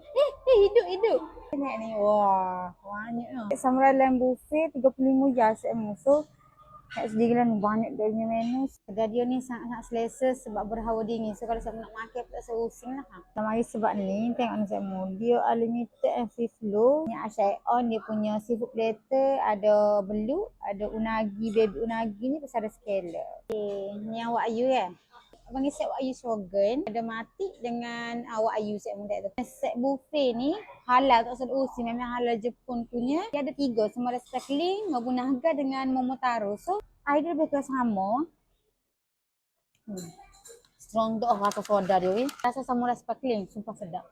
Eh, eh hidup hidup. Banyak ni. Wah, banyak lah. Samurai lamb buffet 35 jar semu. So, nak sedih gila ni banyak dia punya menu. Dia ni sangat-sangat selesa sebab berhawa dingin. So, kalau saya nak makan, tak rasa pusing lah. Ha. mari sebab ni, tengok ni semu. Dia unlimited and free flow. Ni Ashai on, dia punya seafood platter. Ada beluk, ada unagi, baby unagi ni pasal ada skala. Okay, ni yang Wak Ayu kan? Panggil set Wak Ayu Shogun. Ada mati dengan uh, Wak Ayu set muda tu. Set buffet ni halal tak usah usi. Memang halal Jepun punya. Dia ada tiga. Semua ada sparkling, Nobunaga dengan Momotaro. So, idea lebih kurang sama. Hmm. Strong tu oh, rasa soda dia weh. Rasa samurai sparkling. Sumpah sedap.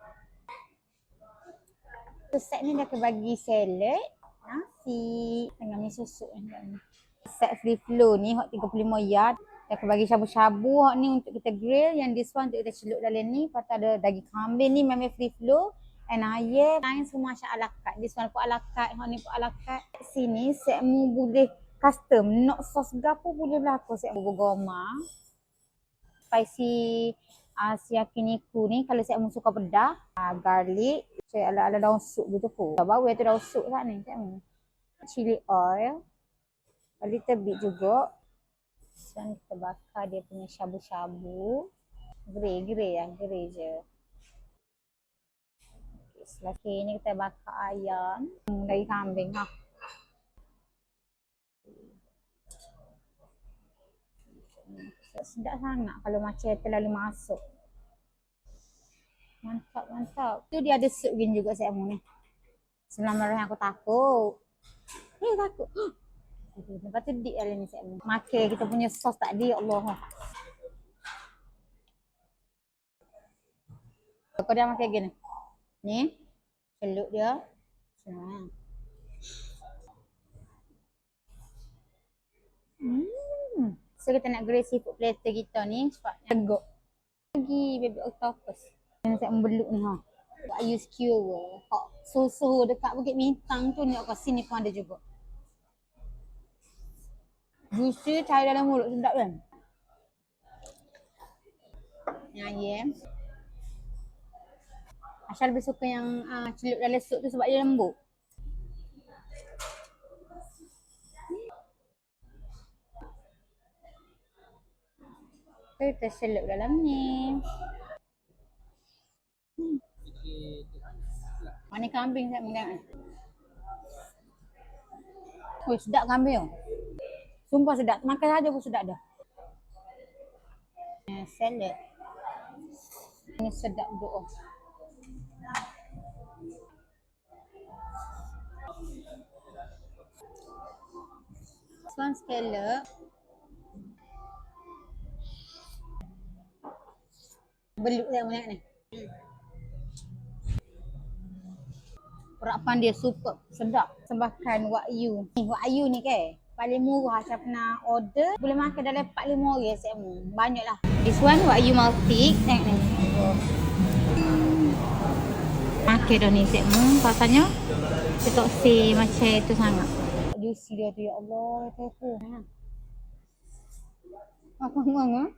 So, set ni dia akan bagi salad. Nasi dengan mi susu. Set free flow ni hot 35 yard. Dia akan bagi syabu-syabu hak ni untuk kita grill. Yang this one untuk kita celup dalam ni. Lepas tu ada daging kambing ni memang free flow. And ayam. Lain semua macam ala. This one pun ala kat. Hak ni pun ala kat. Sini set mu boleh custom. Nak sos gapo boleh berlaku set mu goma. Spicy uh, yakiniku ni. Kalau mu suka pedah. Uh, garlic. Saya ala-ala daun sup gitu pun. Bawah tu daun sup kat ni. Set mu. Chili oil. A little bit juga. Sekarang kita bakar dia punya syabu-syabu. Grey-grey ya, grey je. Okay, ni kita bakar ayam. Hmm, dari kambing lah. Sedap sangat kalau macam terlalu masuk. Mantap, mantap. Tu dia ada sup gin juga saya ni. Sebenarnya aku takut. Eh, takut. Lepas tu dik lah ni saya Makan kita punya sos tadi, ya Allah. Kau dah makan gini. Ni. Celup dia. Senang. Hmm. So kita nak grill seafood platter kita ni sebab teguk. Lagi baby octopus. Yang saya membeluk ni ha. Use skewer. Susu dekat Bukit Bintang tu ni kat sini pun ada juga. Juicy cair dalam mulut sedap kan? Yang ayam. Asya lebih suka yang uh, celup dalam sup tu sebab dia lembut. Kita celup dalam ni. Hmm. Mana kambing saya mengenai. Oh, sedap kambing. Sumpah sedap. Makan saja pun sedap dah. Salad. Ini sedap doa. Swan scallop. Beluk saya banyak ni. Perapan dia super sedap. Sembahkan Wak Yu. Ni ni ke? Paling murah saya pernah order boleh makan dalam 4 5 orang saya mu. Banyaklah. This one what you multi tengok ni makan dah ni saya mu. Pasalnya saya tak say macam tu sangat. Juicy dia tu ya Allah ya aku. Apa mana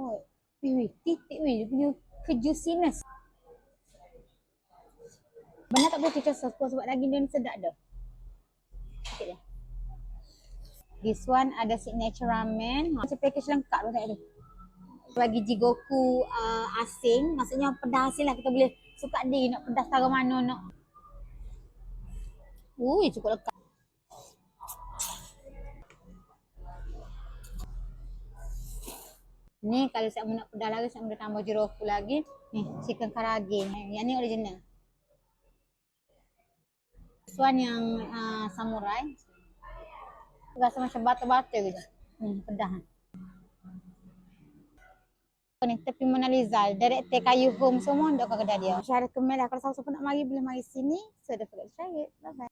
Oh, wih, titik wih, dia punya kejuiciness. Benar tak boleh kicau sos sebab daging dia sedap dah. Sikit dia. This one ada signature ramen. Ha, macam package lengkap lah tu. Bagi jigoku uh, asing, maksudnya pedas asing lah kita boleh suka dia nak pedas taruh mana nak. Ui, cukup lekat. Ni kalau saya nak pedas lagi, saya boleh tambah jeroku lagi. Ni, chicken karage. Yang ni original one yang uh, samurai. Rasa macam bata-bata gitu. Hmm, pedah. Ni tepi Mona Lisa, director kayu home semua dok kedai dia. Saya recommend lah kalau siapa nak mari boleh mari sini. So, don't forget to try it. Bye bye.